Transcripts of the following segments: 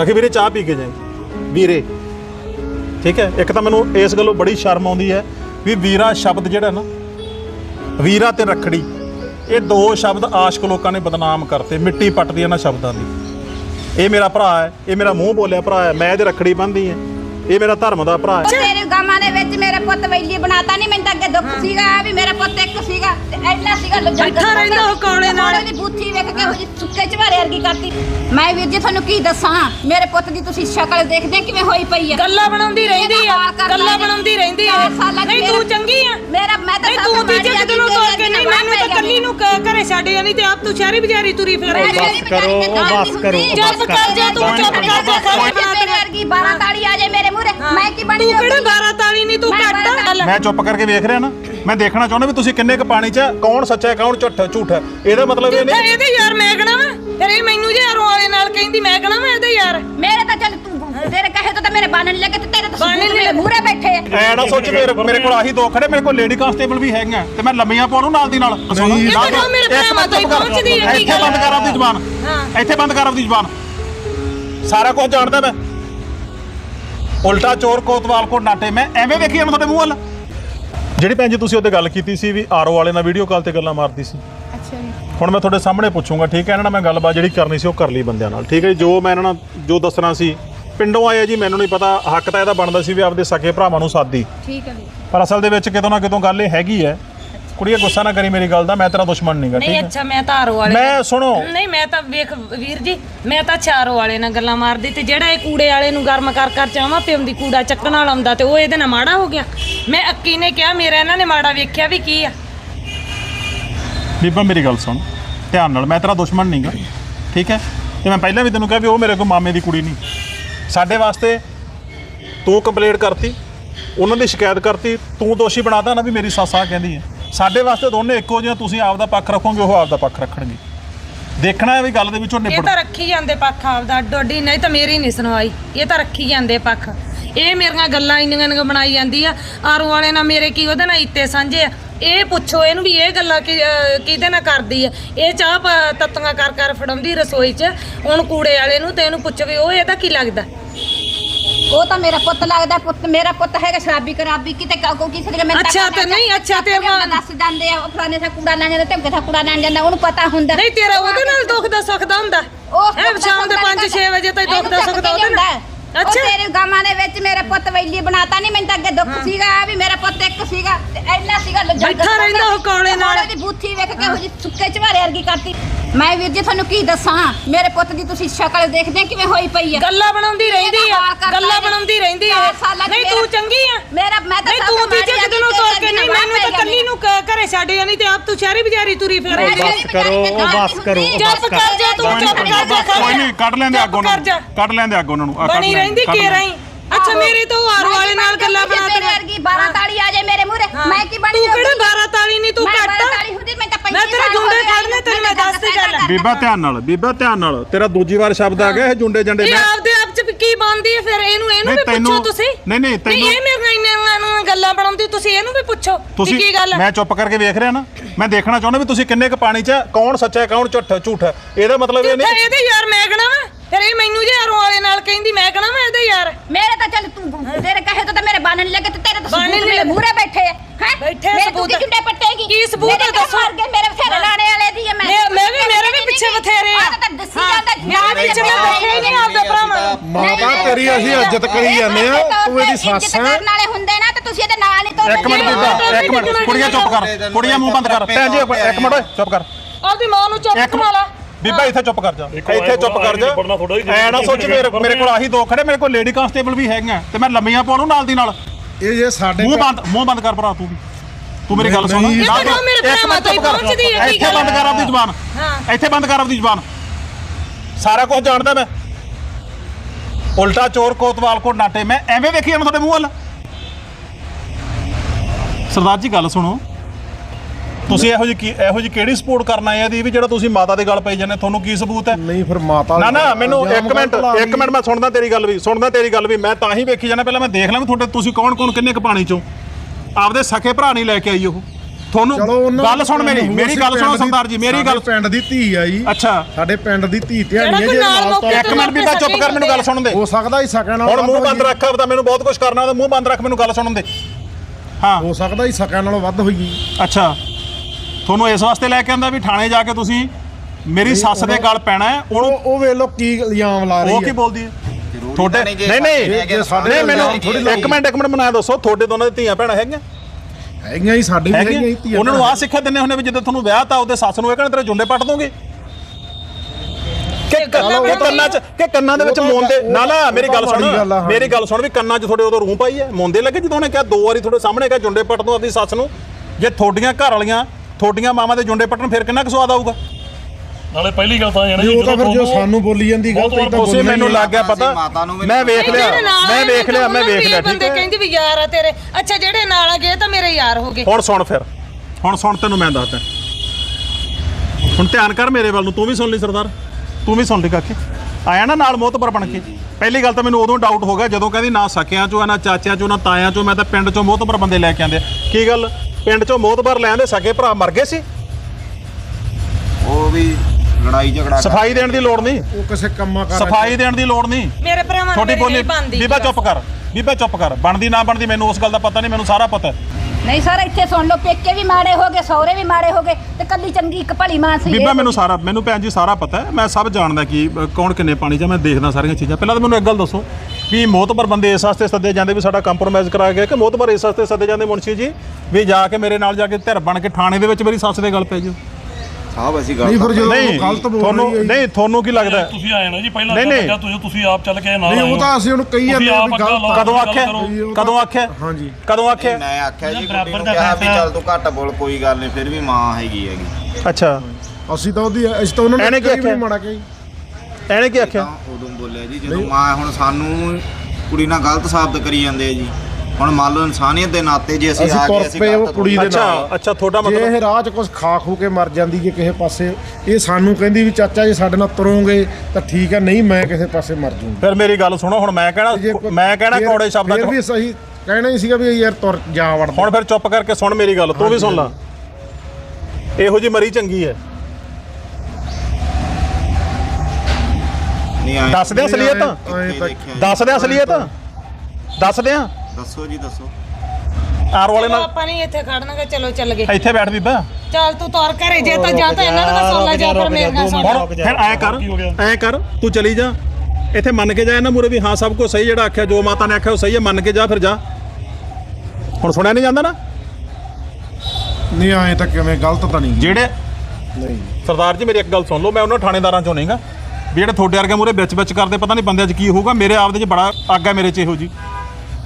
ਆਖੇ ਵੀਰੇ ਚਾਹ ਪੀ ਕੇ ਜਾਈਂ। ਵੀਰੇ, ਠੀਕ ਹੈ, ਇੱਕ ਤਾਂ ਮੈਨੂੰ ਇਸ ਗੱਲੋਂ ਬੜੀ ਸ਼ਰਮ ਆਉਂਦੀ ਹੈ ਵੀ ਵੀਰਾ ਸ਼ਬਦ ਜਿਹੜਾ ਨਾ, ਵੀਰਾ ਤੇ ਰਖੜੀ, ਇਹ ਦੋ ਸ਼ਬਦ ਆਸ਼ਕ ਲੋਕਾਂ ਨੇ ਬਦਨਾਮ ਕਰਤੇ, ਮਿੱਟੀ ਪੱਟਦੀ ਇਹਨਾਂ ਸ਼ਬਦਾਂ ਦੀ। ਇਹ ਮੇਰਾ ਭਰਾ ਹੈ, ਇਹ ਮੇਰਾ ਮੂੰਹ ਬੋਲਿਆ ਭਰਾ ਹੈ, ਮੈਂ ਇਹਦੇ ਰਖੜੀ ਬੰਨ੍ਹਦੀ ਹੈ। ਇਹ ਮੇਰਾ ਧਰਮ ਦਾ ਭਰਾ ਹੈ। ਤੇਰੇ ਗਾਮਾਂ ਦੇ ਵਿੱਚ ਮੇਰੇ ਪੁੱਤ ਵੈਲੀ ਬਣਾਤਾ ਨਹੀਂ ਮੈਨੂੰ ਤਾਂ ਅੱਗੇ ਦੁੱਖ ਸੀਗਾ ਵੀ ਮੇਰਾ ਪੁੱਤ ਇੱਕ ਸੀਗਾ ਤੇ ਐਡਾ ਸੀਗਾ ਲੁੱਜਾ ਬੈਠਾ ਰਹਿੰਦਾ ਉਹ ਕੋਲੇ ਨਾਲ। ਦੀ ਬੂਥੀ ਵੇਖ ਕੇ ਉਹ ਜੀ ਸੁੱਕੇ ਝਵਾਰੇ ਵਰਗੀ ਕਰਤੀ। ਮੈਂ ਵੀਰ ਜੀ ਤੁਹਾਨੂੰ ਕੀ ਦੱਸਾਂ? ਮੇਰੇ ਪੁੱਤ ਦੀ ਤੁਸੀਂ ਸ਼ਕਲ ਦੇਖਦੇ ਕਿਵੇਂ ਹੋਈ ਪਈ ਆ। ਗੱਲਾਂ ਬਣਾਉਂਦੀ ਰਹਿੰਦੀ ਆ ਗੱਲਾਂ। ਬਣਾਉਂਦੀ ਰਹਿੰਦੀ ਆ। ਨਹੀਂ ਤੂੰ ਚੰਗੀ ਆ। ਮੇਰਾ ਮੈਂ ਤਾਂ ਤੂੰ ਤੀਜੇ ਮਾੜੀ ਦਿਨੋਂ ਆ, ਤੋੜ ਕੇ ਨਹੀਂ ਮੈਨੂੰ ਤਾਂ ਕੱਲੀ ਨੂੰ। ਘਰੇ ਛੱਡ ਜਾਣੀ ਤੇ ਆਪ ਤੂੰ ਸ਼ਹਿਰੀ ਬਜ਼ਾਰੀ ਤੁਰੀ ਫਿਰ ਰਹੀ ਕਰੋ, ਬਸ ਜਾਂਦੀ ਕਰੋ। ਚੁੱਪ ਕਰ ਜਾ ਤੂੰ, ਚੁੱਪ ਕਰ ਜਾ, ਤੂੰ ਕਿਹੜਾ ਹੋਊਗੀ? 12 ਤਾਲੀ ਨਹੀਂ ਤੂੰ ਮੈਂ ਘੱਟ ਮੈਂ ਚੁੱਪ ਕਰਕੇ ਵੇਖ ਰਿਹਾ ਨਾ। ਮੈਂ ਦੇਖਣਾ ਚਾਹੁੰਦਾ ਵੀ ਤੁਸੀਂ ਕਿੰਨੇ ਕ ਪਾਣੀ 'ਚ ਹੈ, ਕੌਣ ਸੱਚਾ ਹੈ ਕੌਣ ਝੂਠ ਝੂਠ ਹੈ। ਇਹਦਾ ਮਤਲਬ ਇਹ ਨਹੀਂ ਇਹਦੇ ਯਾਰ ਮੈਂ ਕਹਣਾ ਵਾ ਫਿਰ ਇਹ ਮੈਨੂੰ ਜੇ ਯਾਰੋਂ ਵਾਲੇ ਨਾਲ ਕਹਿੰਦੀ ਮੈਂ ਕਹਣਾ ਵਾ ਇਹਦੇ ਯਾਰ। ਮੇਰੇ ਤਾਂ ਚੱਲ ਤੂੰ ਤੇਰੇ ਕਹੇ ਤੋਂ ਤਾਂ ਮੇਰੇ ਬਾਨਣ ਨਹੀਂ ਲੱਗੇ ਤੇ ਤੇਰੇ ਤਾਂ ਬਾਨਣ ਸਬੂਤ ਨਹੀਂ ਮੇਰੇ ਮੂਹਰੇ ਬੈਠੇ ਆ। ਐ ਨਾ ਸੋਚ ਮੇਰੇ ਮੇਰੇ ਕੋਲ ਆਹੀ ਦੋ ਖੜੇ ਮੇਰੇ ਕੋਲ ਲੇਡੀ ਕਾਂਸਟੇਬਲ ਵੀ ਹੈਗੀਆਂ। ਤੇ ਮੈਂ ਲੰਮੀਆਂ ਪਾਉਣੂ ਨਾਲ ਦੀ ਨਾਲ। ਸੁਣ, ਇਹ ਤਾਂ ਨਾਲ ਨਾ ਮੇਰੇ ਇੱਕ ਭਰਾਵਾਂ ਤੋਂ ਹੀ ਚੁੱਪ ਕਰ। ਪਹੁੰਚਦੀ ਹੈ, ਕੀ ਇੱਥੇ ਗੱਲ ਬੰਦ ਕਰ ਆਪਦੀ ਜ਼ੁਬਾਨ। ਹਾਂ। ਇੱਥੇ ਬੰਦ ਕਰ ਆਪਦੀ ਜ਼ੁਬਾਨ। ਸਾਰਾ ਕੁਝ ਜਾਣਦਾ ਮੈਂ। ਉਲਟਾ ਚੋਰ ਕੋਤਵਾਲ ਕੋ ਨਾਟੇ ਮੈਂ ਐਵੇਂ ਵੇਖੀ ਜਾਣਾ ਤੁਹਾਡੇ ਮੂੰਹ ਵੱਲ। ਜਿਹੜੀ ਭੈਣ ਜੀ ਤੁਸੀਂ ਉਹਦੇ ਗੱਲ ਕੀਤੀ ਸੀ ਵੀ ਆਰਓ ਵਾਲੇ ਨਾਲ ਵੀਡੀਓ ਕਾਲ ਤੇ ਗੱਲਾਂ ਮਾਰਦੀ ਸੀ। ਅੱਛਾ ਜੀ। ਹੁਣ ਮੈਂ ਤੁਹਾਡੇ ਸਾਹਮਣੇ ਪੁੱਛੂੰਗਾ ਠੀਕ ਹੈ ਇਹਨਾਂ ਨਾਲ ਮੈਂ ਗੱਲਬਾਤ ਜਿਹੜੀ ਕਰਨੀ ਸੀ ਉਹ ਕਰ ਲਈ ਬੰਦਿਆਂ ਨਾਲ ਠੀਕ ਹੈ ਜੀ? ਜੋ ਮੈਂ ਇਹਨਾਂ ਨਾਲ ਜੋ ਦੱਸਣਾ ਸੀ ਪਿੰਡੋਂ ਆਏ ਆ ਜੀ ਮੈਨੂੰ ਨਹੀਂ ਪਤਾ ਹੱਕ ਤਾਂ ਇਹਦਾ ਬਣਦਾ ਸੀ ਵੀ ਆਪਦੇ ਸਕੇ ਭਰਾਵਾਂ ਨੂੰ ਸਾਦੀ। ਠੀਕ ਹੈ ਜੀ। ਪਰ ਅਸਲ ਦੇ ਵਿੱਚ ਕਿਤੋਂ ਨਾ ਕਿਤੋਂ ਗੱਲ ਇਹ ਹੈਗੀ ਹੈ ਕੁੜੀਏ ਗੁੱਸਾ ਨਾ ਕਰੀ ਮੇਰੀ ਗੱਲ ਦਾ ਮੈਂ ਤੇਰਾ ਦੁਸ਼ਮਣ ਨਹੀਂਗਾ ਠੀਕ ਨਹੀਂ ਹੈ? ਅੱਛਾ ਮੈਂ ਆਰੋ ਵਾਲੇ ਮੈਂ ਸੁਣੋ। ਨਹੀਂ ਮੈਂ ਤਾਂ ਵੇਖ ਵੀਰ ਜੀ ਮੈਂ ਤਾਂ ਚਾਰੋ ਵਾਲੇ ਨਾਲ ਗੱਲਾਂ ਮਾਰਦੀ ਤੇ ਜਿਹੜਾ ਇਹ ਕੂੜੇ ਵਾਲੇ ਨੂੰ ਗਰਮ ਕਰ ਕਰ ਚਾਹਾਂ ਪਿਉਂਦੀ ਕੂੜਾ ਚੱਕਣ ਵਾਲਾ ਆਉਂਦਾ ਤੇ ਉਹ ਇਹਦੇ ਨਾਲ ਮਾੜਾ ਹੋ ਗਿਆ। ਮੈਂ ਅੱਕੀ ਨੇ ਕਿਹਾ ਮੇਰਾ ਇਹਨਾਂ ਨੇ ਮਾੜਾ ਵੇਖਿਆ ਵੀ ਕੀ ਆ। ਬੀਬਾ ਮੇਰੀ ਗੱਲ ਸੁਣ ਧਿਆਨ ਨਾਲ ਮੈਂ ਤੇਰਾ ਦੁਸ਼ਮਣ ਨਹੀਂਗਾ ਠੀਕ ਹੈ? ਤੇ ਮੈਂ ਪਹਿਲਾਂ ਵੀ ਤੈਨੂੰ ਕਿਹਾ ਵੀ ਉਹ ਮੇਰੇ ਕੋਲ ਮਾਮੇ ਦੀ ਕੁੜੀ ਨਹੀਂ ਸਾਡੇ ਵਾਸਤੇ ਤੂੰ ਕੰਪਲੇਂਟ ਕਰਤੀ ਉਹਨਾਂ ਦੀ ਸ਼ਿਕਾਇਤ ਕਰਤੀ ਤੂੰ ਦੋਸ਼ੀ ਬਣਾਤਾ ਨਾ ਵੀ ਮੇਰੀ ਸੱਸ ਆ ਕਹਿੰਦੀ ਹੈ। ਸਾਡੇ ਵਾਸਤੇ ਦੋਨੇ ਇੱਕੋ ਜਿਹੇ ਤੁਸੀਂ ਆਪ ਦਾ ਪੱਖ ਰੱਖੋਗੇ ਉਹ ਆਪ ਦਾ ਪੱਖ ਰੱਖਣਗੇ। ਦੇਖਣਾ ਹੈ ਵੀ ਗੱਲ ਦੇ ਵਿੱਚੋਂ ਇਹ ਨਿਬੜ ਤਾਂ ਰੱਖੀ ਜਾਂਦੇ ਪੱਖ ਆਪਦਾ ਅੱਡੀ ਨਹੀਂ ਤਾਂ ਮੇਰੀ ਨਹੀਂ ਸੁਣਵਾਈ। ਇਹ ਤਾਂ ਰੱਖੀ ਜਾਂਦੇ ਪੱਖ। ਇਹ ਮੇਰੀਆਂ ਗੱਲਾਂ ਇੰਨੀਆਂ ਇੰਨੀਆਂ ਬਣਾਈ ਜਾਂਦੀ ਆ ਆਰੂ ਵਾਲੇ ਨਾਲ ਮੇਰੇ ਕੀ ਉਹਦੇ ਨਾਲ ਇੱਤੇ ਸਾਂਝੇ ਆ? ਇਹ ਪੁੱਛੋ ਇਹਨੂੰ ਵੀ ਇਹ ਗੱਲਾਂ ਕੀ ਅਹ ਕਿਹਦੇ ਨਾਲ ਕਰਦੀ ਆ? ਇਹ ਚਾਹ ਪ- ਤੱਤੀਆਂ ਕਰ ਕਰ ਫੜਾਉਂਦੀ ਰਸੋਈ 'ਚ ਹੁਣ ਕੂੜੇ ਵਾਲੇ ਨੂੰ ਤੇ ਇਹਨੂੰ ਪੁੱਛੋ ਵੀ ਉਹ ਇਹਦਾ ਕੀ ਲੱਗਦਾ? ਉਹ ਤਾਂ ਮੇਰਾ ਪੁੱਤ ਲੱਗਦਾ ਪੁੱਤ ਮੇਰਾ ਪੁੱਤ ਹੈਗਾ ਸ਼ਰਾਬੀ ਕਰਾਬੀ ਕਿਤੇ ਕੋ ਕਿਸੇ ਦੇ ਮੈਂ ਅੱਛਾ ਤੇ ਨਹੀਂ, ਅੱਛਾ ਤੇ ਉਹ ਦੱਸ ਜਾਂਦੇ ਆ ਉਹ ਫਲਾਣੇ ਦਾ ਕੂੜਾ ਨਾ ਜਾਂਦਾ ਤੇ ਦਾ ਕੂੜਾ ਨਾ ਜਾਂਦਾ ਉਹਨੂੰ ਪਤਾ ਹੁੰਦਾ। ਨਹੀਂ ਤੇਰਾ ਉਹਦੇ ਨਾਲ ਦੁੱਖ ਦਾ ਸੁੱਖ ਦਾ ਹੁੰਦਾ। ਉਹ ਸ਼ਾਮ ਦੇ 5-6 ਵਜੇ ਤਾਈਂ ਦੁੱਖ ਦਾ ਸੁੱਖ ਦਾ ਉਹਦੇ ਅੱਛਾ। ਤੇਰੇ ਗਾਮਾਂ ਦੇ ਵਿੱਚ ਮੇਰੇ ਪੁੱਤ ਵੈਲੀ ਬਣਾਤਾ ਨਹੀਂ ਮੈਨੂੰ ਤਾਂ ਅੱਗੇ ਦੁੱਖ ਸੀਗਾ ਵੀ ਮੇਰਾ ਪੁੱਤ ਇੱਕ ਸੀਗਾ ਤੇ ਐਡਾ ਸੀਗਾ ਲੁੱਜਾ ਬੈਠਾ ਰਹਿੰਦਾ ਉਹ ਕੋਲੇ ਨਾਲ। ਦੀ ਬੂਥੀ ਵੇਖ ਕੇ ਉਹ ਜੀ ਸੁੱਕੇ ਝਵਾਰੇ ਵਰਗੀ ਕਰਤੀ। ਮੈਂ ਵੀਰ ਜੀ ਤੁਹਾਨੂੰ ਕੀ ਦੱਸਾਂ? ਮੇਰੇ ਪੁੱਤ ਦੀ ਤੁਸੀਂ ਸ਼ਕਲ ਦੇਖਦੇ ਕਿਵੇਂ ਹੋਈ ਪਈ ਆ? ਗੱਲਾਂ ਬਣਾਉਂਦੀ ਰਹਿੰਦੀ ਆ ਗੱਲਾਂ। ਬਣਾਉਂਦੀ ਰਹਿੰਦੀ ਆ। ਨਹੀਂ ਤੂੰ ਚੰਗੀ ਆ। ਮੇਰਾ ਮੈਂ ਤਾਂ ਨਹੀਂ ਸਭ ਤੂੰ ਤੋਂ ਤੀਜੇ ਮਾੜੀ ਆ, ਦਿਨੋਂ ਤੇਰੇ ਮੈਨੂੰ ਤਾਂ ਕੱਲੀ ਨੂੰ ਘ- ਘਰੇ ਛੱਡ ਜਾਣੀ ਤੇ ਆਪ ਤੂੰ ਸ਼ਹਿਰੀ ਬਜ਼ਾਰੀ ਤੁਰੀ ਫਿਰ ਰਹੀ ਬਸ ਕਰੋ, ਬਸ ਕਰੋ, ਚੁੱਪ ਕਰ। ਜਾ ਤੂੰ ਚੁੱਪ ਕਰ ਜਾ ਕੋਈ ਨਹੀਂ ਕੱਢ ਲੈਂਦੇ ਅੱਗ ਉਹਨਾਂ। ਨੂੰ ਕੱਢ ਲੈਂਦੇ ਅੱਗ ਉਹਨਾਂ ਨੂੰ ਆਹ ਕੱਢ ਬਣੀ ਰਹਿੰਦੀ ਕੱਢ ਕੀ। ਰਹੀ ਅੱਛਾ ਮੇਰੇ ਤੋਂ ਆਰੂ ਵਾਲੇ ਨਾਲ ਗੱਲਾਂ ਤੇਰੇ ਬਣਾਤੀਆਂ ਵਰਗੀ 12 ਤਾੜੀ ਆ ਜਾਏ ਮੇਰੇ ਮੂਹਰੇ। ਮੈਂ ਕੀ ਬਣੀ ਤੂੰ ਕਿਹੜਾ 12 ਤਾਲੀ ਨਹੀਂ ਤੂੰ ਘੱਟ 12 ਤਾੜੀ ਹੁੰਦੀ ਮੈਂ ਤਾਂ 35 ਮੈਂ ਤੇਰੇ ਜੁੰਡੇ ਖੜਨੇ ਤੈਨੂੰ ਮੈਂ ਦੱਸ ਦੇ ਗੱਲ। ਬੀਬਾ ਧਿਆਨ ਨਾਲ ਬੀਬਾ ਧਿਆਨ ਨਾਲ ਤੇਰਾ ਦੂਜੀ ਵਾਰ ਸ਼ਬਦ ਆ ਗਿਆ ਇਹ ਜੁੰਡੇ ਜੰਡੇ ਇਹ ਮੈਂ ਆਪਦੇ ਬਣਦੀ ਹੈ ਫਿਰ? ਇਹਨੂੰ ਇਹਨੂੰ ਵੀ ਪੁੱਛੋ ਤੁਸੀਂ। ਨਹੀਂ, ਨਹੀਂ, ਤੈਨੂੰ- ਇਹ ਮੇਰੇ ਨਾਲ ਗੱਲਾਂ ਬਣਾਉਂਦੀ ਤੁਸੀਂ ਇਹਨੂੰ ਵੀ ਪੁੱਛੋ ਤੁਸੀਂ ਕੀ ਗੱਲ ਹੈ ਮੈਂ ਚੁੱਪ ਕਰਕੇ ਵੇਖ ਰਿਹਾ ਨਾ। ਮੈਂ ਦੇਖਣਾ ਚਾਹੁੰਦਾ ਵੀ ਤੁਸੀਂ ਕਿੰਨੇ ਕ ਪਾਣੀ 'ਚ ਹੈ, ਕੌਣ ਸੱਚਾ ਹੈ ਕੌਣ ਝੂਠ ਝੂਠ। ਹੈ ਇਹਦਾ ਮਤਲਬ ਇਹ ਨਹੀਂ ਇਹਦੇ ਯਾਰ ਮੈਂ ਕਹਣਾ ਵਾ। ਫਿਰ ਇਹ ਮੈਨੂੰ ਜੇ ਆਰੋਂ ਵਾਲੇ ਨਾਲ ਕਹਿੰਦੀ ਮੈਂ ਕਹਣਾ ਵਾ ਇਹਦੇ ਯਾਰ। ਮੇਰੇ ਤਾਂ ਚੱਲ ਤੂੰ ਤੇਰੇ ਕਹੇ ਤੋਂ ਤਾਂ ਮੇਰੇ ਬਾਨਣ ਨਹੀਂ ਲੱਗੇ ਤੇ ਤੇਰੇ ਤਾਂ ਬਾਨਣ ਸਬੂਤ ਨਹੀਂ ਮੇਰੇ ਲੱਗੇ। ਮੂਹਰੇ ਬੈਠੇ ਆ। ਹੈ? ਬੈਠੇ ਮੇਰੇ ਸਬੂਤ। ਤੂੰ ਕਿੰਨੇ ਪੱਟੇਗੀ? ਕੀ ਸਬੂਤ ਹੈ ਦੱਸੋ। ਮਰ ਗਏ ਮੇਰੇ ਬਥੇਰੇ ਲਾਣੇ ਵਾਲੇ ਦੀ ਮੈਂ। ਮੈਂ- ਵੀ- ਮੇਰੇ ਵੀ ਪਿੱਛੇ ਬਥੇਰੇ ਆ। ਤਾਂ ਦੱਸੀ ਹਾਂ, ਜਾਂਦਾ ਮੈਂ ਬੈਠੇ ਹੀ ਨਹੀਂ ਆਪਦੇ। ਮਾਤਾ ਤੇਰੀ ਅਸੀਂ ਇੱਜ਼ਤ ਕਰੀ ਜਾਂਦੇ ਆ ਤੂੰ ਇਹਦੀ ਸੱਸ ਇੱਜ਼ਤ ਹੈ? ਕਰਨ ਵਾਲੇ ਹੁੰਦੇ ਨਾ ਤੇ ਤੁਸੀਂ ਇਹਦੇ ਨਾਲ ਨਹੀਂ ਤੋਰਦੇ। ਇੱਕ ਮਿੰਟ ਬੀਬਾ ਇੱਕ ਮਿੰਟ ਕੁੜੀਆਂ ਚੁੱਪ ਕਰ ਕੁੜੀਆਂ ਮੂੰਹ ਬੰਦ ਕਰ। ਭੈਣ ਜੀ ਇੱਕ ਮਿੰਟ ਓਏ ਚੁੱਪ ਕਰ। ਆਪਦੀ ਮਾਂ ਨੂੰ ਚੁੱਪ ਕਰਾ ਲਾ। ਬੀਬਾ ਇੱਥੇ ਚੁੱਪ ਕਰ ਜਾ। ਇੱਥੇ ਚੁੱਪ ਕਰ ਜਾ। ਪੜਨਾ ਥੋੜ੍ਹਾ ਹੀ ਐ ਨਾ ਸੋਚ ਮੇਰੇ ਮੇਰੇ ਕੋਲ ਆਹੀ ਦੋ ਖੜੇ ਮੇਰੇ ਕੋਲ ਲੇਡੀ ਕਾਂਸਟੇਬਲ ਵੀ ਹੈਗੀਆਂ ਤੇ ਮੈਂ ਲੰਮੀਆਂ ਪਾਉਣੂ ਨਾਲ ਦੀ ਨਾਲ। ਇਹ ਜੇ ਸਾਡੇ ਮੂੰਹ ਬੰਦ ਮੂੰਹ ਬੰਦ ਕਰ ਭਰਾ ਤੂੰ ਵੀ। ਤੂੰ ਮੇਰੀ ਗੱਲ ਸੁਣ। ਇੱਕ ਮਿੰਟ ਚੁੱਪ ਕਰ। ਪਹੁੰਚਦੀ ਹੈ, ਕੀ ਇੱਥੇ ਬੰਦ ਕਰ ਆਪਦੀ ਜ਼ੁਬਾਨ। ਹਾਂ। ਇੱਥੇ ਬੰਦ ਕਰ ਆਪਦੀ ਜ਼ੁਬਾਨ। ਸਾਰਾ ਕੁਝ ਜਾਣਦਾ ਮੈਂ। ਉਲਟਾ ਚੋਰ ਕੋਤਵਾਲ ਕੋ ਨਾਟੇ ਮੈਂ ਐਵੇਂ ਵੇਖੀ ਜਾਣਾ ਤੁਹਾਡੇ ਮੂੰਹ ਵੱਲ। ਸਰਦਾਰ ਜੀ ਗੱਲ ਸੁਣੋ। ਤੁਸੀਂ ਇਹੋ ਜਿਹੀ ਇਹੋ ਜਿਹੀ ਕਿਹੜੀ ਸਪੋਰਟ ਕਰਨਾ ਹੈ ਇਹਦੀ ਵੀ ਜਿਹੜਾ ਤੁਸੀਂ ਮਾਤਾ ਦੇ ਗੱਲ ਪਈ ਜਾਂਦੇ ਤੁਹਾਨੂੰ ਕੀ ਸਬੂਤ ਹੈ? ਨਹੀਂ ਫਿਰ ਮਾਤਾ ਨਾ ਨਾ ਮੈਨੂੰ ਜਾਂ ਇੱਕ ਮਿੰਟ ਭਲਾ ਇੱਕ ਮਿੰਟ ਮੈਂ ਸੁਣਦਾ ਤੇਰੀ ਗੱਲ ਵੀ ਸੁਣਦਾ ਤੇਰੀ ਗੱਲ ਵੀ ਮੈਂ ਤਾਂ ਹੀ ਵੇਖੀ ਜਾਣਾ ਪਹਿਲਾਂ ਮੈਂ ਦੇਖ ਲਾਂ ਵੀ ਤੁਹਾਡੇ ਤੁਸੀਂ ਕੌਣ ਕੌਣ ਕਿੰਨੇ ਕੁ ਪਾਣੀ ਚੋਂ? ਆਪਦੇ ਸਕੇ ਭਰਾ ਨਹੀਂ ਲੈ ਕੇ ਆਈ ਉਹ। ਤੁਹਾਨੂੰ ਗੱਲ ਸੁਣ ਮੇਰੀ ਮੇਰੀ ਗੱਲ ਸੁਣੋ ਸਰਦਾਰ ਜੀ ਮੇਰੀ ਗੱਲ ਪਿੰਡ ਦੀ ਧੀ ਆ ਜੀ। ਅੱਛਾ। ਸਾਡੇ ਪਿੰਡ ਦੀ ਧੀ ਧਿਆਣੀ ਹੈ ਜੇ ਨਾਲ ਨਾਲ ਮੌਕੇ ਤਾਂ ਇੱਕ ਮਿੰਟ ਬੀਬਾ ਚੁੱਪ ਕਰ ਮੈਨੂੰ ਗੱਲ ਸੁਣਨ ਦੇ। ਹੋ ਸਕਦਾ ਹੀ ਸਕਣ ਨਾਲ ਹੁਣ ਮੂੰਹ ਬੰਦ। ਰੱਖ ਤਾਂ ਮੈਨੂੰ ਬਹੁਤ ਕੁਝ ਕਰਨਾ ਉਹਦਾ ਮੂੰਹ ਬੰਦ ਰੱਖ ਮੈਨੂੰ ਗੱਲ ਸੁਣਨ ਦੇ। ਹਾਂ। ਹੋ ਸਕਦਾ ਹੀ ਸਕਣ ਨਾਲੋਂ ਵੱਧ ਹੋਈ। ਅੱਛਾ। ਤੁਹਾਨੂੰ ਇਸ ਵਾਸਤੇ ਲੈ ਕੇ ਆਂਦਾ ਵੀ ਥਾਣੇ ਜਾ ਕੇ ਤੁਸੀਂ ਮੇਰੀ ਸੱਸ ਦੇ ਗਲ ਪੈਣਾ ਹੈ ਉਹਨੂੰ ਉਹ ਉਹ ਵੇਖ ਲੋ ਕੀ ਇਲਜ਼ਾਮ ਲਾ ਰਹੀ ਉਹ ਕੀ ਬੋਲਦੀ ਹੈ? ਤੁਹਾਡੇ ਤਾਂ ਨਹੀਂ ਨਹੀਂ ਨਹੀਂ। ਸਾਡੇ ਜੇ ਸਾਡੇ ਨਹੀਂ ਮੈਨੂੰ ਇੱਕ ਮਿੰਟ ਇੱਕ ਮਿੰਟ ਮੈਨੂੰ ਦੱਸੋ ਤੁਹਾਡੇ ਦੋਨਾਂ ਦੀ ਧੀਆਂ ਭੈਣਾਂ ਹੈਗੀਆਂ? ਹੈਗੀਆਂ ਹੀ ਸਾਡੇ ਵੀ ਹੈਗੀਆਂ? ਹੀ ਧੀਆਂ ਉਹਨਾਂ ਨੂੰ ਆ ਸਿੱਖਿਆ ਦਿੰਦੇ ਹੁੰਦੇ ਵੀ ਜਦੋਂ ਤੁਹਾਨੂੰ ਵਿਆਹ ਤਾਂ ਉਹਦੇ ਸੱਸ ਨੂੰ ਇਹ ਕਹਿੰਦੇ ਤੇਰੇ ਜੁੰਡੇ ਪੱਟ ਦੋਗੇ? ਕਿ ਗੱਲਾਂ ਕਿ ਕੰਨਾਂ 'ਚ ਕਿ ਕੰਨਾਂ ਦੇ ਵਿੱਚ ਮੋਂਦੇ ਨਾ ਨਾ ਮੇਰੀ ਗੱਲ ਸੁਣ। ਮੇਰੀ ਗੱਲ ਸੁਣ ਵੀ ਕੰਨਾਂ 'ਚ ਤੁਹਾਡੇ ਉਦੋਂ ਰੂਹ ਪਾਈ ਹੈ। ਮੋਂਦੇ ਲੱਗੇ ਜਦੋਂ ਉਹਨੇ ਕਿਹਾ ਦੋ ਵਾਰੀ ਤੁਹਾਡੇ ਸਾਹਮਣੇ ਕਿਹਾ ਜੁੰਡੇ ਪੱਟ ਦੋ ਆਪਣੀ ਸੱਸ ਨੂੰ। ਜੇ ਤੁਹਾਡੀਆਂ ਘਰ ਵਾਲੀਆਂ ਤੁਹਾਡੀਆਂ ਮਾਵਾਂ ਦੇ ਜੁੰਡੇ ਪੱਟਣ ਫਿਰ ਕਿੰਨਾ ਕੁ ਸਵਾਦ ਆਊਗਾ? ਨਾਲੇ ਪਹਿਲੀ ਗੱਲ ਤਾਂ ਇਹ ਹੈ ਨਾ ਜੀ ਜੀ ਉਹ ਤਾਂ ਫਿਰ ਜੋ ਤੁਹਾਨੂੰ- ਸਾਨੂੰ ਬੋਲੀ ਜਾਂਦੀ ਗੱਲ ਤਾਂ ਤੁਸੀਂ ਮੈਨੂੰ ਲੱਗ ਗਿਆ ਪਤਾ। ਮਾਤਾ ਮੈਂ ਵੇਖ ਲਿਆ ਜਿਹੜੇ ਨਾਲ ਮੈਂ ਆਏ ਵੇਖ ਲਿਆ ਮੈਂ ਉਹਨਾਂ ਵੇਖ ਵੀ ਲਿਆ ਇਹ ਠੀਕ ਬੰਦੇ ਹੈ ਕਹਿੰਦੀ ਵੀ ਯਾਰ ਆ ਤੇਰੇ ਅੱਛਾ ਜਿਹੜੇ ਨਾਲ ਆ ਗਏ ਤਾਂ ਮੇਰੇ ਯਾਰ ਹੋ ਗਏ। ਹੁਣ ਸੁਣ ਫਿਰ ਹੁਣ ਸੁਣ ਤੈਨੂੰ ਮੈਂ ਦੱਸਦਾ। ਹੁਣ ਧਿਆਨ ਕਰ ਮੇਰੇ ਵੱਲ ਨੂੰ ਤੂੰ ਵੀ ਸੁਣ ਲਈ ਸਰਦਾਰ ਤੂੰ ਵੀ ਸੁਣ ਲਈ ਕਾਕੇ। ਆਇਆ ਨਾ ਨਾਲ ਮੋਤਬਰ ਬਣ ਕੇ। ਪਹਿਲੀ ਗੱਲ ਤਾਂ ਮੈਨੂੰ ਉਦੋਂ ਡਾਊਟ ਹੋ ਗਿਆ ਜਦੋਂ ਕਹਿੰਦੀ ਨਾ ਸਕਿਆਂ ਚੋਂ ਆ, ਨਾ ਚਾਚਿਆਂ ਚੋਂ ਨਾ ਤਾਇਆਂ ਚੋਂ ਮੈਂ ਤਾਂ ਪਿੰਡ ਚੋਂ ਮੋਤਬਰ ਬੰਦੇ ਲੈ ਕੇ ਆਂਦੇ ਕੀ ਗੱਲ? ਪਿੰਡ ਚੋਂ ਮੋਤਬਰ ਲੈ ਆਂਦੇ ਸਕੇ ਭਰਾ ਮਰ ਗਏ ਸੀ? ਉਹ ਵੀ ਲੜਾਈ ਝਗੜਾ ਸਫ਼ਾਈ ਦੇਣ ਦੀ ਲੋੜ ਨਹੀਂ। ਉਹ ਕਿਸੇ ਕੰਮਾਂ ਕਰ ਸਫ਼ਾਈ ਦੇਣ ਦੀ ਲੋੜ ਨਹੀਂ। ਮੇਰੇ ਭਰਾਵਾਂ ਤੁਹਾਡੀ ਬੋਲੀ ਨਹੀਂ ਬਣਦੀ। ਬੀਬਾ ਚੁੱਪ ਕਰ ਬੀਬਾ ਚੁੱਪ ਕਰ। ਬਣਦੀ ਨਾ ਬਣਦੀ ਮੈਨੂੰ ਉਸ ਗੱਲ ਦਾ ਪਤਾ ਨਹੀਂ ਮੈਨੂੰ ਸਾਰਾ ਪਤਾ ਹੈ। ਨਹੀਂ ਸਰ ਇੱਥੇ ਸੁਣ ਲਓ ਪੇਕੇ ਵੀ ਮਾੜੇ ਹੋ ਗਏ ਸਹੁਰੇ ਵੀ ਮਾੜੇ ਹੋ ਗਏ ਤੇ ਕੱਲੀ ਚੰਗੀ ਇੱਕ ਭਲੀ ਮਾਂ ਸੀ। ਬੀਬਾ ਮੈਨੂੰ ਸਾਰਾ ਮੈਨੂੰ ਭੈਣ ਜੀ ਸਾਰਾ ਪਤਾ ਹੈ। ਮੈਂ ਸਭ ਜਾਣਦਾ ਕਿ ਅ, ਕੌਣ ਕਿੰਨੇ ਪਾਣੀ 'ਚ ਹੈ, ਮੈਂ ਦੇਖਦਾ ਸਾਰੀਆਂ ਚੀਜ਼ਾਂ। ਪਹਿਲਾਂ ਤਾਂ ਮੈਨੂੰ ਇੱਕ ਗੱਲ ਦੱਸੋ ਵੀ ਮੋਤਬਰ ਬੰਦੇ ਇਸ ਵਾਸਤੇ ਸੱਦੇ ਜਾਂਦੇ ਵੀ ਸਾਡਾ ਕੰਪਰੋਮਾਈਜ਼ ਕਰਾ ਗਿਆ ਕਿ ਮੋਤਬਰ ਇਸ ਵਾਸਤੇ ਸੱਦੇ ਜਾਂਦੇ ਮੁਨਸ਼ੀ ਜੀ? ਵੀ ਜਾ ਕੇ ਮੇਰੇ ਨਾਲ ਜਾ ਕੇ ਧਿਰ ਬਣ ਕੇ ਥਾਣੇ ਦੇ ਵਿੱਚ ਮੇਰੀ ਸੱਸ ਦੇ ਗੱਲ ਪੈ ਜਾਓ ਸਾਹਿਬ ਅਸੀਂ ਨਹੀਂ ਫਿਰ ਗੱਲ ਜਦੋਂ ਨਹੀਂ ਗਲਤ ਬੋਲ ਤੁਹਾਨੂੰ ਰਹੀ ਹੈ। ਨਹੀਂ ਤੁਹਾਨੂੰ ਕੀ ਲੱਗਦਾ ਹੈ? ਤੁਸੀਂ ਆਏ ਨਾ ਜੀ ਪਹਿਲਾਂ ਨਹੀਂ, ਨਹੀਂ। ਤੁਸੀਂ ਤੁਸੀਂ ਆਪ ਚੱਲ ਕੇ ਨਾਲ ਨਹੀਂ ਆਏ ਉਹ ਹੋ। ਤਾਂ ਅਸੀਂ ਉਹਨੂੰ ਕਹੀ ਤੁਸੀਂ ਜਾਂਦੇ ਆ ਆਪ ਵੀ ਅੱਗਾ ਗਲਤ ਲਾਓ। ਆ। ਕਦੋਂ ਆਖਿਆ ਕਦੋਂ ਆਖਿਆ ਹਾਂਜੀ ਕਦੋਂ ਆਖਿਆ ਮੈਂ ਆਖਿਆ ਜੀ ਬਰਾਬਰ ਕੁੜੀ ਨੂੰ ਦਾ ਕਿਹਾ ਵੀ। ਚੱਲ ਤੂੰ ਘੱਟ ਬੋਲ ਕੋਈ ਗੱਲ ਨਹੀਂ ਫਿਰ ਵੀ ਮਾਂ ਹੈਗੀ ਹੈਗੀ ਅੱਛਾ ਅਸੀਂ ਤਾਂ ਉਹਦੀ ਅਸੀਂ ਤਾਂ ਉਹਨਾਂ ਇਹਨੇ ਨੇ ਕੀ ਕਹੀ ਵੀ ਆਖਿਆ? ਮਾੜਾ ਕਹੀ ਐਨੇ ਕੀ ਆਖਿਆ ਤਾਂ ਉਦੋਂ ਬੋਲਿਆ ਜੀ ਜਦੋਂ ਮਾਂ ਹੁਣ ਸਾਨੂੰ ਕੁੜੀ ਨਾਲ ਗਲਤ ਸਾਬਤ ਕਰੀ ਜਾਂਦੇ ਆ ਜੀ ਹੁਣ ਮੰਨ ਲਓ ਇਨਸਾਨੀਅਤ ਦੇ ਨਾਤੇ ਜੇ ਅਸੀਂ ਅਸੀਂ ਆ ਤੁਰ ਕੇ ਅਸੀਂ ਪਏ ਉਹ ਕੁੜੀ ਦੇ ਅੱਛਾ ਨਾਲ। ਅੱਛਾ ਤੁਹਾਡਾ ਜੇ ਮਤਲਬ ਇਹ ਰਾਹ 'ਚ ਕੁਝ ਖਾ ਖੂ ਕੇ ਮਰ ਜਾਂਦੀ ਜੇ ਕਿਸੇ ਪਾਸੇ ਇਹ ਸਾਨੂੰ ਕਹਿੰਦੀ ਵੀ ਚਾਚਾ ਜੀ ਸਾਡੇ ਨਾਲ ਤੁਰੋਗੇ ਤਾਂ ਠੀਕ ਹੈ ਨਹੀਂ ਮੈਂ ਕਿਸੇ ਪਾਸੇ ਮਰ ਜੂੰਗੀ ਫਿਰ ਮੇਰੀ ਗੱਲ ਸੁਣੋ ਹੁਣ ਮੈਂ ਜੇ ਕਹਿਣਾ ਮੈਂ ਕਹਿਣਾ ਫਿਰ- ਕੌੜੇ ਸ਼ਬਦਾਂ ਫਿਰ ਚ ਵੀ ਸਹੀ ਕਹਿਣਾ ਹੀ ਸੀਗਾ ਵੀ ਯਾਰ ਤੁਰ ਜਾ ਵੜ ਹੁਣ ਫਿਰ ਚੁੱਪ ਕਰਕੇ ਸੁਣ ਮੇਰੀ ਗੱਲ ਤੂੰ ਵੀ ਸੁਣ ਲਾ। ਇਹੋ ਜੀ ਮਰੀ ਚੰਗੀ ਹੈ। ਨਹੀਂ ਆਏ ਦੱਸ ਦੇ ਅਸਲੀਅਤ? ਦੱਸ ਦੇ ਅਸਲੀਅਤ? ਦੱਸ ਦਿਆਂ? ਦੱਸੋ ਜੀ ਦੱਸੋ। ਆਰ ਵਾਲੇ ਚਲੋ ਨਾਲ ਆਪਾਂ ਨਹੀਂ ਇੱਥੇ ਖੜਨਾਗਾ ਚਲੋ ਚੱਲ ਗਏ। ਇੱਥੇ ਬੈਠ ਬੀਬਾ। ਚੱਲ ਤੂੰ ਤੁਰ ਘਰੇ ਜੇ ਤਾਂ ਜਾਂ ਤਾਂ ਇਹਨਾਂ ਦਾ ਸੁਣ ਲੈ ਜਾਂ ਫਿਰ ਮੇਰੀਆਂ ਸੁਣ ਲੈ ਹੁਣ ਫਿਰ ਐ ਕਰ ਕੀ ਹੋ ਗਿਆ? ਐ ਕਰ ਤੂੰ ਚਲੀ ਜਾ। ਇੱਥੇ ਮੰਨ ਕੇ ਜਾ ਇਹਨਾਂ ਮੂਰੇ ਵੀ ਹਾਂ ਸਭ ਕੁਝ ਸਹੀ ਜਿਹੜਾ ਆਖਿਆ ਜੋ ਮਾਤਾ ਨੇ ਆਖਿਆ ਉਹ ਸਹੀ ਹੈ ਮੰਨ ਕੇ ਜਾ ਫਿਰ ਜਾ। ਹੁਣ ਸੁਣਿਆ ਨਹੀਂ ਜਾਂਦਾ ਨਾ? ਨਹੀਂ ਆਏ ਤਾਂ ਕਿਵੇਂ ਗਲਤ ਤਾਂ ਨਹੀਂ। ਜਿਹੜੇ ਨਹੀਂ। ਸਰਦਾਰ ਜੀ ਮੇਰੀ ਇੱਕ ਗੱਲ ਸੁਣ ਲਓ ਮੈਂ ਉਹਨਾਂ ਥਾਣੇਦਾਰਾਂ ਚੋਂ ਨਹੀਂਗਾ। ਵੀ ਜਿਹੜੇ ਤੁਹਾਡੇ ਵਰਗੇ ਮੂਰੇ ਵਿੱਚ ਵਿੱਚ ਕਰਦੇ ਪਤਾ ਨਹੀਂ ਬੰਦਿਆਂ 'ਚ ਕੀ ਹੋਊਗਾ। ਮੇਰੇ ਆਪਦੇ 'ਚ ਬੜਾ ਅੱਗ ਹੈ ਮੇਰੇ 'ਚ ਇਹੋ ਜੀ।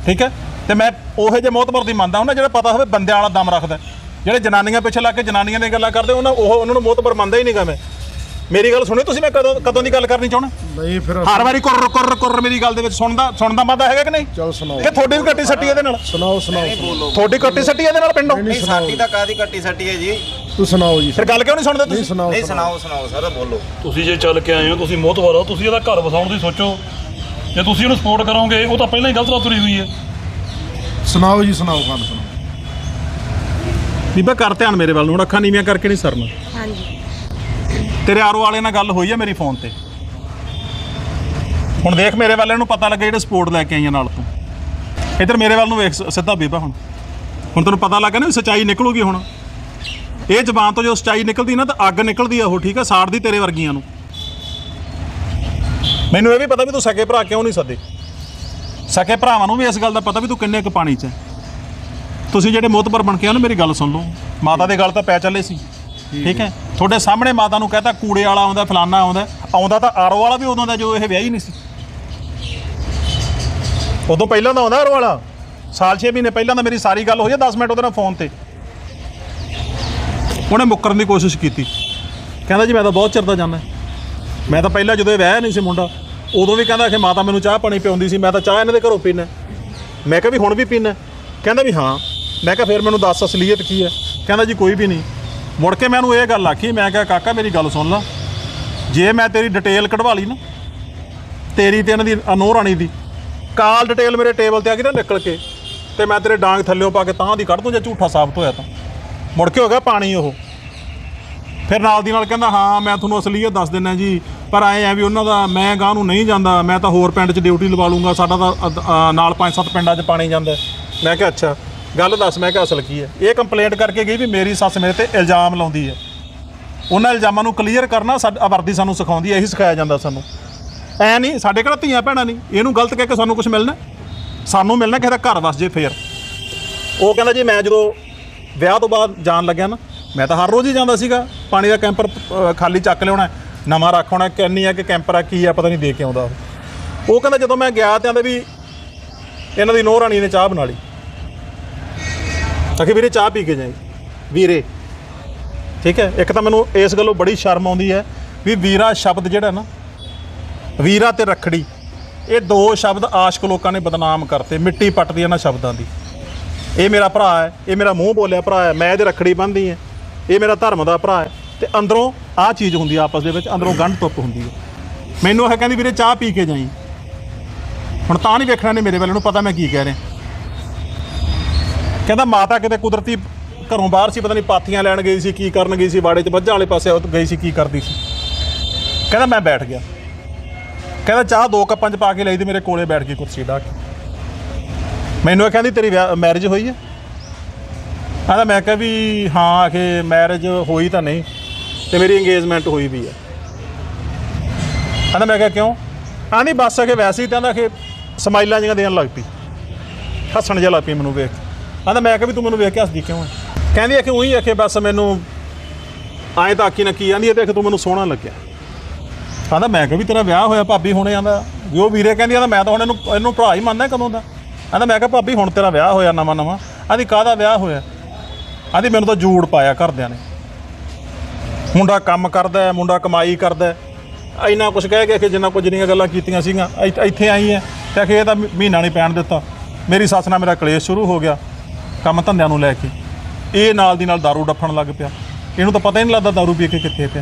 ਠੀਕ ਹੈ? ਤੇ ਮੈਂ ਉਹੋ ਜਿਹੇ ਮੋਤਬਰ ਦੀ ਮੰਨਦਾ ਹੁੰਦਾ ਜਿਹੜਾ ਪਤਾ ਹੋਵੇ ਬੰਦਿਆਂ ਵਾਲਾ ਦਮ ਰੱਖਦਾ। ਜਿਹੜੇ ਜਨਾਨੀਆਂ ਪਿੱਛੇ ਲੱਗ ਕੇ ਜਨਾਨੀਆਂ ਦੀਆਂ ਗੱਲਾਂ ਕਰਦੇ ਉਹਨਾਂ ਉਹ ਉਹਨਾਂ ਨੂੰ ਮੋਤਬਰ ਮੰਨਦਾ ਹੀ ਨਹੀਂਗਾ ਮੈਂ। ਮੇਰੀ ਗੱਲ ਸੁਣੀ ਤੁਸੀਂ ਮੈਂ ਕਦੋਂ ਕਦੋਂ ਦੀ ਗੱਲ ਕਰਨੀ ਚਾਹਣਾ ਨਹੀਂ ਫਿਰ ਹਰ ਵਾਰੀ ਕੁਰ ਕੁਰ ਕੁਰ ਮੇਰੀ ਗੱਲ ਦੇ ਵਿੱਚ ਸੁਣਦਾ ਸੁਣਦਾ ਮਾਦਾ ਹੈਗਾ ਕਿ ਨਹੀਂ? ਚਲ ਸੁਣਾਓ। ਕਿ ਤੁਹਾਡੀ ਵੀ ਕੱਟੀ ਸੱਟੀ ਇਹਦੇ ਨਾਲ? ਸੁਣਾਓ ਸੁਣਾਓ ਤੁਹਾਡੀ ਕੱਟੀ ਸੱਟੀ ਇਹਦੇ ਨਾਲ ਪਿੰਡੋਂ? ਨਹੀਂ ਸਾਡੀ ਤਾਂ ਕਾਦੀ ਕੱਟੀ ਸੱਟੀ ਹੈ ਜੀ? ਤੂੰ ਸੁਣਾਓ ਜੀ। ਫਿਰ ਗੱਲ ਕਿਉਂ ਨਹੀਂ ਸੁਣਦੇ ਤੁਸੀਂ? ਨਹੀਂ ਸੁਣਾਓ ਸੁਣਾਓ। ਸਰ ਬੋਲੋ। ਤੁਸੀਂ ਜੇ ਚੱਲ ਕੇ ਆਏ ਹੋ ਤੁਸੀਂ ਮੋਹਤਵਾਰ ਹੋ ਤੁਸੀਂ ਇਹਦਾ ਘਰ ਵਸਾਉਣ ਦੀ ਸੋਚੋ। ਜੇ ਤੁਸੀਂ ਉਹਨੂੰ ਸਪੋਰਟ ਕਰੋਗੇ ਉਹ ਤਾਂ ਪਹਿਲਾਂ ਹੀ ਗਲਤ ਰਾਹ ਤੁਰੀ ਹੋਈ ਹੈ। ਸੁਣਾਓ ਜੀ ਸੁਣਾਓ ਗੱਲ ਸੁਣਾਓ। ਬੀਬਾ ਕਰ ਧਿਆਨ ਮੇਰੇ ਵੱਲ ਨੂੰ ਹੁਣ ਅੱਖਾਂ ਨੀਵੀਆਂ ਕਰਕੇ ਨਹੀਂ ਸਰਨਾ। ਹਾਂਜੀ। ਤੇਰੇ ਆਰੋ ਵਾਲੇ ਨਾਲ ਗੱਲ ਹੋਈ ਹੈ ਮੇਰੀ ਫੋਨ ਤੇ? ਹੁਣ ਦੇਖ ਮੇਰੇ ਵੱਲ ਇਹਨੂੰ ਪਤਾ ਲੱਗਾ ਜਿਹੜੇ ਸਪੋਰਟ ਲੈ ਕੇ ਆਈਆਂ ਨਾਲ ਤੂੰ। ਇੱਧਰ ਮੇਰੇ ਵੱਲ ਨੂੰ ਵੇਖ ਸ- ਸਿੱਧਾ ਬੀਬਾ ਹੁਣ। ਹੁਣ ਤੈਨੂੰ ਪਤਾ ਲੱਗਾ ਨਾ ਵੀ ਸੱਚਾਈ ਨਿਕਲੂਗੀ ਹੁਣ। ਇਹ ਜ਼ਬਾਨ ਤੋਂ ਜੋ ਸੱਚਾਈ ਨਿਕਲਦੀ ਨਾ ਤਾਂ ਅੱਗ ਨਿਕਲਦੀ ਆ ਉਹ ਠੀਕ ਆ? ਸਾੜਦੀ ਤੇਰੇ ਵਰਗੀਆਂ ਨੂੰ। ਮੈਨੂੰ ਇਹ ਵੀ ਪਤਾ ਵੀ ਤੂੰ ਸਕੇ ਭਰਾ ਕਿਉਂ ਨਹੀਂ ਸੱਦੇ? ਸਕੇ ਭਰਾਵਾਂ ਨੂੰ ਵੀ ਇਸ ਗੱਲ ਦਾ ਪਤਾ ਵੀ ਤੂੰ ਕਿੰਨੇ ਕੁ ਪਾਣੀ 'ਚ ਹੈ। ਤੁਸੀਂ ਜਿਹੜੇ ਮੋਤਬਰ ਬਣ ਕੇ ਨਾ ਮੇਰੀ ਗੱਲ ਸੁਣ ਲਓ। ਮਾਤਾ ਦੇ ਗੱਲ ਤਾਂ ਪੈ ਚੱਲੇ ਸੀ। ਠੀਕ ਹੈ? ਤੁਹਾਡੇ ਸਾਹਮਣੇ ਮਾਤਾ ਨੂੰ ਕਹਤਾ ਕੂੜੇ ਵਾਲਾ ਆਉਂਦਾ ਫਲਾਨਾ ਆਉਂਦਾ ਆਉਂਦਾ ਤਾਂ ਆਰੋ ਵਾਲਾ ਵੀ ਉਦੋਂ ਦਾ ਜੋ ਇਹ ਵਿਆਹ ਹੀ ਨਹੀਂ ਸੀ। ਉਦੋਂ ਪਹਿਲਾਂ ਦਾ ਆਉਂਦਾ ਆਰੋ ਵਾਲਾ। ਸਾਲ 6 ਮਹੀਨੇ ਪਹਿਲਾਂ ਤਾਂ ਮੇਰੀ ਸਾਰੀ ਗੱਲ ਹੋਈ ਹੈ 10 ਮਿੰਟ ਉਹਦੇ ਨਾਲ ਫੋਨ ਤੇ। ਉਹਨੇ ਮੁੱਕਰਨ ਦੀ ਕੋਸ਼ਿਸ਼ ਕੀਤੀ। ਕਹਿੰਦਾ ਜੀ ਮੈਂ ਤਾਂ ਬਹੁਤ ਚਿਰ ਦਾ ਜਾਂਦਾ ਮੈਂ ਤਾਂ ਪਹਿਲਾਂ ਜਦੋਂ ਇਹ ਵਿਆਹ ਨਹੀਂ ਸੀ ਮੁੰਡਾ ਉਦੋਂ ਵੀ ਕਹਿੰਦਾ ਕਿ ਮਾਤਾ ਮੈਨੂੰ ਚਾਹ ਪਾਣੀ ਪਿਆਉਂਦੀ ਸੀ, ਮੈਂ ਤਾਂ ਚਾਹ ਇਹਨਾਂ ਦੇ ਘਰੋਂ ਪੀਣਾ ਮੈਂ ਕਿਹਾ ਵੀ ਹੁਣ ਵੀ ਪੀਣਾ ਕਹਿੰਦਾ ਵੀ ਹਾਂ। ਮੈਂ ਕਿਹਾ ਫਿਰ ਮੈਨੂੰ ਦੱਸ ਅਸਲੀਅਤ ਕੀ ਹੈ? ਕਹਿੰਦਾ ਜੀ ਕੋਈ ਵੀ ਨਹੀਂ। ਮੁੜ ਕੇ ਮੈਨੂੰ ਇਹ ਗੱਲ ਆਖੀ, ਮੈਂ ਕਿਹਾ, ਕਾਕਾ, ਮੇਰੀ ਗੱਲ ਸੁਣ ਲਾ। ਜੇ ਮੈਂ ਤੇਰੀ ਡਿਟੇਲ ਕਢਵਾ ਲਈ ਨਾ, ਤੇਰੀ ਤੇ ਇਹਨਾਂ ਦੀ ਅਨੋਹ ਰਾਣੀ ਦੀ, ਕਾਲ ਡਿਟੇਲ ਮੇਰੇ ਟੇਬਲ ਤੇ ਆ ਗਈ ਨਾ ਨਿਕਲ ਕੇ, ਤੇ ਮੈਂ ਤੇਰੇ ਡਾਂਗ ਥੱਲੇੋਂ ਪਾ ਕੇ ਤਾਂ ਦੀ ਕੱਢ ਦੂੰ ਜੇ ਝੂਠਾ ਸਾਬਤ ਹੋਇਆ ਤਾਂ। ਮੁੜ ਕੇ ਹੋ ਗਿਆ ਪਾਣੀ ਉਹ। ਫਿਰ ਨਾਲ ਦੀ ਨਾਲ ਕਹਿੰਦਾ, ਹਾਂ, ਮੈਂ ਤੁਹਾਨੂੰ ਅਸਲੀਅਤ ਦੱਸ ਦਿੰਦਾ ਜੀ। ਪਰ ਆਏ ਆ ਵੀ ਉਹਨਾਂ ਦਾ ਮੈਂ ਗਾਂ ਨੂੰ ਨਹੀਂ ਜਾਂਦਾ ਮੈਂ ਤਾਂ ਹੋਰ ਪਿੰਡ 'ਚ ਡਿਊਟੀ ਲਵਾ ਲੂੰਗਾ ਸਾਡਾ ਤਾਂ ਅਦ- ਅ, ਨਾਲ ਪੰਜ ਸੱਤ ਪਿੰਡਾਂ 'ਚ ਪਾਣੀ ਜਾਂਦਾ। ਹੈ। ਮੈਂ ਕਿਹਾ ਅੱਛਾ ਗੱਲ ਦੱਸ ਮੈਂ ਕਿਹਾ ਅਸਲ ਕੀ ਹੈ? ਇਹ ਕੰਪਲੇਂਟ ਕਰਕੇ ਗਈ ਵੀ ਮੇਰੀ ਸੱਸ ਮੇਰੇ ਤੇ ਇਲਜ਼ਾਮ ਲਾਉਂਦੀ ਹੈ। ਉਹਨਾਂ ਇਲਜ਼ਾਮਾਂ ਨੂੰ ਕਲੀਅਰ ਕਰਨਾ ਸਾਡਾ ਵਰਦੀ ਸਾਨੂੰ ਸਿਖਾਉਂਦੀ ਹੈ ਇਹੀ ਸਿਖਾਇਆ ਜਾਂਦਾ ਸਾਨੂੰ। ਐ ਨਹੀਂ ਸਾਡੇ ਕਿਹੜਾ ਧੀਆਂ ਭੈਣਾਂ ਨਹੀਂ? ਇਹਨੂੰ ਗਲਤ ਕਹਿ ਕੇ ਸਾਨੂੰ ਕੁਝ ਮਿਲਣਾ? ਸਾਨੂੰ ਮਿਲਣਾ ਕਿਸੇ ਦਾ ਘਰ ਵਸ ਜੇ ਫੇਰ। ਉਹ ਕਹਿੰਦਾ ਜੀ ਮੈਂ ਜਦੋਂ ਵਿਆਹ ਤੋਂ ਬਾਅਦ ਜਾਣ ਲੱਗਿਆ ਨਾ ਮੈਂ ਤਾਂ ਹਰ ਰੋਜ਼ ਹੀ ਜਾਂਦਾ ਸੀਗਾ। ਪਾਣੀ ਦਾ ਕੈਂਪਰ ਅ, ਖਾਲੀ ਚੱਕ ਲਿਆਉਣਾ ਨਵਾਂ ਰੱਖ ਹੋਣਾ ਕੈਨੀ ਆ ਕਿ ਕੈਂਪਰਾ ਕੀ ਆ, ਪਤਾ ਨਹੀਂ ਦੇ ਕੇ ਆਉਂਦਾ ਉਹ। ਉਹ ਕਹਿੰਦਾ ਜਦੋਂ ਮੈਂ ਗਿਆ ਤੇ ਆਂਦਾ ਵੀ ਇਹਨਾਂ ਦੀ ਨੋਹ ਰਾਣੀ ਨੇ ਚਾਹ ਬਣਾ ਲਈ। ਅਖੇ ਵੀਰੇ ਚਾਹ ਪੀ ਕੇ ਜਾਈ। ਵੀਰੇ, ਠੀਕ ਹੈ, ਇੱਕ ਤਾਂ ਮੈਨੂੰ ਇਸ ਗੱਲੋਂ ਬੜੀ ਸ਼ਰਮ ਆਉਂਦੀ ਹੈ ਵੀ ਵੀਰਾ ਸ਼ਬਦ ਜਿਹੜਾ ਨਾ, ਵੀਰਾ ਤੇ ਰਖੜੀ, ਇਹ ਦੋ ਸ਼ਬਦ ਆਸ਼ਕ ਲੋਕਾਂ ਨੇ ਬਦਨਾਮ ਕਰਤੇ, ਮਿੱਟੀ ਪੱਟਦੀ ਇਹਨਾਂ ਸ਼ਬਦਾਂ ਦੀ। ਇਹ ਮੇਰਾ ਭਰਾ ਹੈ, ਇਹ ਮੇਰਾ ਮੂੰਹ ਬੋਲਿਆ ਭਰਾ ਹੈ, ਮੈਂ ਇਹਦੇ ਰੱਖੜੀ ਬੰਨ੍ਹਦੀ ਹੈ। ਇਹ ਮੇਰਾ ਧਰਮ ਦਾ ਭਰਾ ਹੈ। ਤੇ ਅੰਦਰੋਂ ਆਹ ਚੀਜ਼ ਹੁੰਦੀ ਆ ਆਪਸ ਦੇ ਵਿੱਚ, ਅੰਦਰੋਂ ਗੰਢ ਤੁੱਪ ਹੁੰਦੀ ਹੈ ਮੈਨੂੰ ਇਹ ਕਹਿੰਦੀ ਵੀਰੇ ਚਾਹ ਪੀ ਕੇ ਜਾਈ। ਹੁਣ ਤਾਂ ਨਹੀਂ ਵੇਖਣਾ ਨੇ ਮੇਰੇ ਵੱਲ ਨੂੰ ਪਤਾ ਮੈਂ ਕੀ ਕਹਿ ਰਿਹਾ। ਕਹਿੰਦਾ ਮਾਤਾ ਕਿਤੇ ਕੁਦਰਤੀ ਘਰੋਂ ਬਾਹਰ ਸੀ, ਪਤਾ ਨਹੀਂ ਪਾਥੀਆਂ ਲੈਣ ਗਈ ਸੀ, ਕੀ ਕਰਨ ਗਈ ਸੀ ਬਾੜੇ 'ਚ ਵੱਜਾਂ ਵਾਲੇ ਪਾਸੇ ਉਹ ਗਈ ਸੀ, ਕੀ ਕਰਦੀ ਸੀ। ਕਹਿੰਦਾ ਮੈਂ ਬੈਠ ਗਿਆ। ਕਹਿੰਦਾ ਚਾਹ ਦੋ ਕੱਪਾਂ 'ਚ ਪਾ ਕੇ ਲਈ ਤੇ ਮੇਰੇ ਕੋਲੇ ਬੈਠ ਕੇ ਕੁਰਸੀ ਢਾ ਕੇ। ਮੈਨੂੰ ਇਹ ਕਹਿੰਦੀ ਤੇਰੀ ਮੈਰਿਜ ਹੋਈ ਹੈ ਕਹਿੰਦਾ ਮੈਂ ਕਿਹਾ ਵੀ ਹਾਂ, ਆਖੇ ਮੈਰਿਜ ਹੋਈ ਤਾਂ ਨਹੀਂ। ਤੇ ਮੇਰੀ ਇੰਗੇਜਮੈਂਟ ਹੋਈ ਵੀ ਆ। ਕਹਿੰਦਾ ਮੈਂ ਕਿਹਾ ਕਿਉਂ? ਆਂਦੀ ਬਸ ਆ ਕੇ ਵੈਸੇ ਹੀ ਤਾਂ ਆਂਦਾ ਕਿ ਸਮਾਈਲਾਂ ਜਿਹੀਆਂ ਦੇਣ ਲੱਗ ਪਈ। ਹੱਸਣ ਜਿਹਾ ਲੱਗ ਪਈ ਮੈਨੂੰ ਵੇਖ ਕਹਿੰਦਾ ਮੈਂ ਕਿਹਾ ਵੀ ਤੂੰ ਮੈਨੂੰ ਵੇਖ ਕੇ ਹੱਸਦੀ ਕਿਉਂ ਹੈ ਕਹਿੰਦੀ ਆ ਕਿ ਉਹੀ ਆ ਕਿ ਬਸ ਮੈਨੂੰ ਆਏ ਤਾਂ ਆਖੀ ਨਾ ਕੀ ਆਂਦੀ ਹੈ ਦੇਖ ਤੂੰ ਮੈਨੂੰ ਸੋਹਣਾ ਲੱਗਿਆ। ਕਹਿੰਦਾ ਮੈਂ ਕਿਹਾ ਵੀ ਤੇਰਾ ਵਿਆਹ ਹੋਇਆ ਭਾਬੀ ਹੁਣੇ ਆਂਦਾ। ਵੀ ਉਹ ਵੀਰੇ ਕਹਿੰਦੀ ਆਂਦਾ ਮੈਂ ਤਾਂ ਹੁਣ ਇਹਨੂੰ ਇਹਨੂੰ ਭਰਾ ਹੀ ਮੰਨਦਾ ਕਦੋਂ ਦਾ। ਆਂਦਾ ਮੈਂ ਕਿਹਾ ਭਾਬੀ ਹੁਣ ਤੇਰਾ ਵਿਆਹ ਹੋਇਆ ਨਵਾਂ ਨਵਾਂ ਆਂਦੀ ਕਾਹਦਾ ਵਿਆਹ ਹੋਇਆ? ਆਂਦੀ ਮੈਨੂੰ ਤਾਂ ਜੂੜ ਪਾਇਆ ਘਰਦਿਆਂ ਨੇ। ਮੁੰਡਾ ਕੰਮ ਕਰਦਾ ਹੈ ਮੁੰਡਾ ਕਮਾਈ ਕਰਦਾ ਹੈ ਇੰਨਾ ਕੁਝ ਕਹਿ ਕੇ ਕਿ ਜਿੰਨਾ ਕੁਝ ਜਿੰਨੀਆਂ ਗੱਲਾਂ ਕੀਤੀਆਂ ਸੀਗੀਆਂ ਇੱਥ- ਇੱਥੇ ਆਈ ਹੈ ਤੇ ਕਿ ਇਹ ਤਾਂ ਮਹੀ- ਮਹੀਨਾ ਨਹੀਂ ਪੈਣ ਦਿੱਤਾ ਮੇਰੀ ਸੱਸ ਨਾਲ ਮੇਰਾ ਕਲੇਸ਼ ਸ਼ੁਰੂ ਹੋ ਗਿਆ ਕੰਮ ਧੰਦਿਆਂ ਨੂੰ ਲੈ ਕੇ ਇਹ ਨਾਲ ਦੀ ਨਾਲ दारू ਡੱਫਣ ਲੱਗ ਪਿਆ ਇਹਨੂੰ ਤਾਂ ਪਤਾ ਹੀ ਨਹੀਂ ਲੱਗਦਾ दारू ਪੀ ਕੇ ਕਿੱਥੇ ਪਿਆ